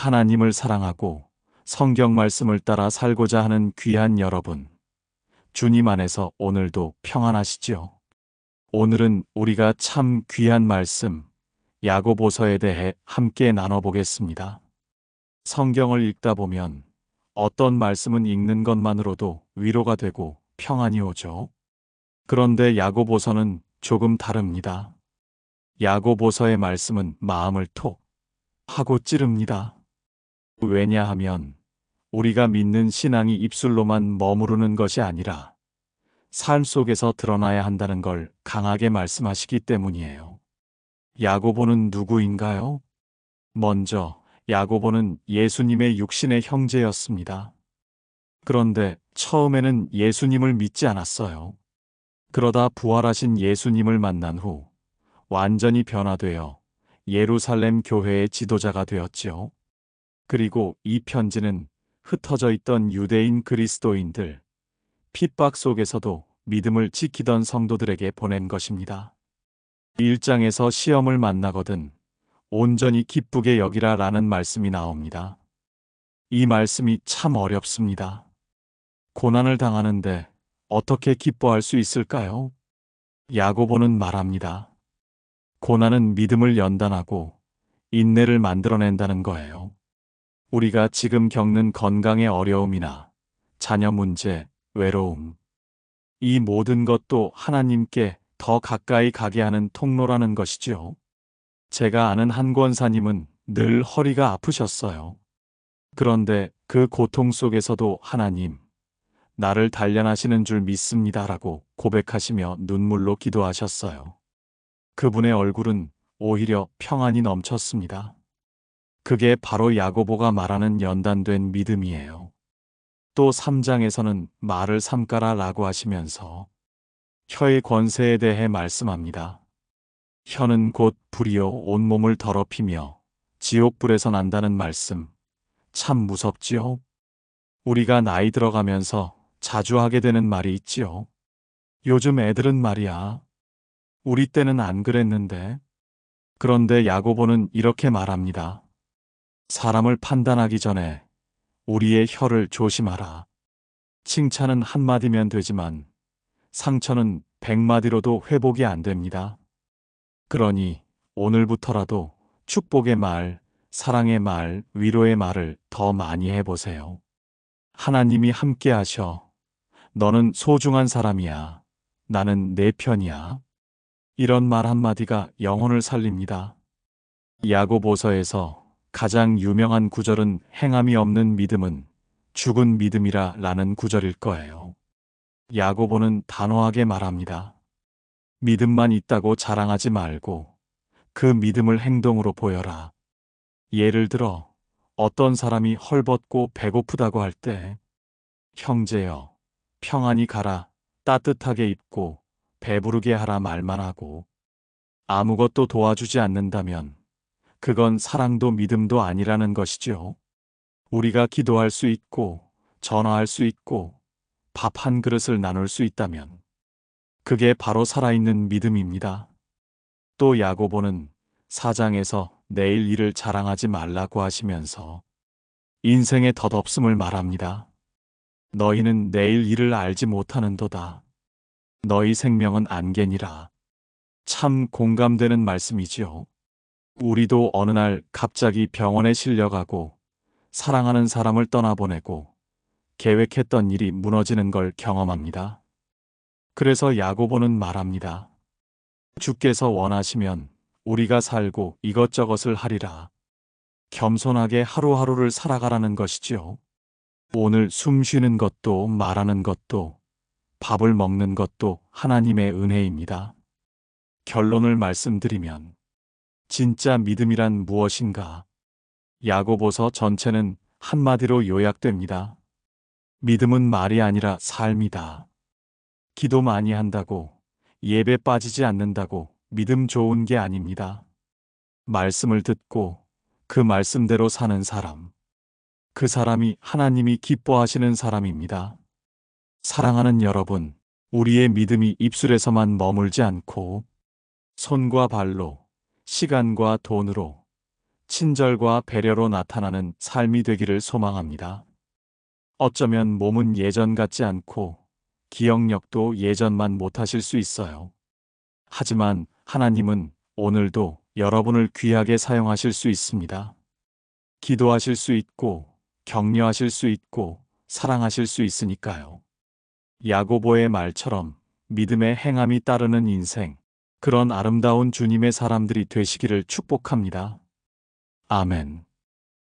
하나님을 사랑하고 성경 말씀을 따라 살고자 하는 귀한 여러분. 주님 안에서 오늘도 평안하시지요. 오늘은 우리가 참 귀한 말씀, 야고보서에 대해 함께 나눠보겠습니다. 성경을 읽다 보면 어떤 말씀은 읽는 것만으로도 위로가 되고 평안이 오죠. 그런데 야고보서는 조금 다릅니다. 야고보서의 말씀은 마음을 톡 하고 찌릅니다. 왜냐하면 우리가 믿는 신앙이 입술로만 머무르는 것이 아니라 삶 속에서 드러나야 한다는 걸 강하게 말씀하시기 때문이에요. 야고보는 누구인가요? 먼저 야고보는 예수님의 육신의 형제였습니다. 그런데 처음에는 예수님을 믿지 않았어요. 그러다 부활하신 예수님을 만난 후 완전히 변화되어 예루살렘 교회의 지도자가 되었지요. 그리고 이 편지는 흩어져 있던 유대인 그리스도인들, 핍박 속에서도 믿음을 지키던 성도들에게 보낸 것입니다. 1장에서 시험을 만나거든 온전히 기쁘게 여기라 라는 말씀이 나옵니다. 이 말씀이 참 어렵습니다. 고난을 당하는데 어떻게 기뻐할 수 있을까요? 야고보는 말합니다. 고난은 믿음을 연단하고 인내를 만들어낸다는 거예요. 우리가 지금 겪는 건강의 어려움이나 자녀 문제, 외로움, 이 모든 것도 하나님께 더 가까이 가게 하는 통로라는 것이지요. 제가 아는 한 권사님은 늘 허리가 아프셨어요. 그런데 그 고통 속에서도 하나님, 나를 단련하시는 줄 믿습니다라고 고백하시며 눈물로 기도하셨어요. 그분의 얼굴은 오히려 평안이 넘쳤습니다. 그게 바로 야고보가 말하는 연단된 믿음이에요. 또 3장에서는 말을 삼가라 라고 하시면서 혀의 권세에 대해 말씀합니다. 혀는 곧 불이요 온몸을 더럽히며 지옥불에서 난다는 말씀. 참 무섭지요? 우리가 나이 들어가면서 자주 하게 되는 말이 있지요. 요즘 애들은 말이야. 우리 때는 안 그랬는데. 그런데 야고보는 이렇게 말합니다. 사람을 판단하기 전에 우리의 혀를 조심하라. 칭찬은 한마디면 되지만 상처는 백마디로도 회복이 안 됩니다. 그러니 오늘부터라도 축복의 말, 사랑의 말, 위로의 말을 더 많이 해보세요. 하나님이 함께 하셔. 너는 소중한 사람이야. 나는 내 편이야. 이런 말 한마디가 영혼을 살립니다. 야고보서에서 가장 유명한 구절은 행함이 없는 믿음은 죽은 믿음이라 라는 구절일 거예요. 야고보는 단호하게 말합니다. 믿음만 있다고 자랑하지 말고 그 믿음을 행동으로 보여라. 예를 들어 어떤 사람이 헐벗고 배고프다고 할 때 형제여 평안히 가라 따뜻하게 입고 배부르게 하라 말만 하고 아무것도 도와주지 않는다면 그건 사랑도 믿음도 아니라는 것이죠. 우리가 기도할 수 있고 전화할 수 있고 밥 한 그릇을 나눌 수 있다면 그게 바로 살아있는 믿음입니다. 또 야고보는 사장에서 내일 일을 자랑하지 말라고 하시면서 인생의 덧없음을 말합니다. 너희는 내일 일을 알지 못하는도다. 너희 생명은 안개니라. 참 공감되는 말씀이지요. 우리도 어느 날 갑자기 병원에 실려가고 사랑하는 사람을 떠나보내고 계획했던 일이 무너지는 걸 경험합니다. 그래서 야고보는 말합니다. 주께서 원하시면 우리가 살고 이것저것을 하리라. 겸손하게 하루하루를 살아가라는 것이지요. 오늘 숨 쉬는 것도 말하는 것도 밥을 먹는 것도 하나님의 은혜입니다. 결론을 말씀드리면 진짜 믿음이란 무엇인가? 야고보서 전체는 한마디로 요약됩니다. 믿음은 말이 아니라 삶이다. 기도 많이 한다고 예배 빠지지 않는다고 믿음 좋은 게 아닙니다. 말씀을 듣고 그 말씀대로 사는 사람. 그 사람이 하나님이 기뻐하시는 사람입니다. 사랑하는 여러분, 우리의 믿음이 입술에서만 머물지 않고 손과 발로, 시간과 돈으로, 친절과 배려로 나타나는 삶이 되기를 소망합니다. 어쩌면 몸은 예전 같지 않고 기억력도 예전만 못하실 수 있어요. 하지만 하나님은 오늘도 여러분을 귀하게 사용하실 수 있습니다. 기도하실 수 있고, 격려하실 수 있고, 사랑하실 수 있으니까요. 야고보의 말처럼 믿음의 행함이 따르는 인생, 그런 아름다운 주님의 사람들이 되시기를 축복합니다. 아멘.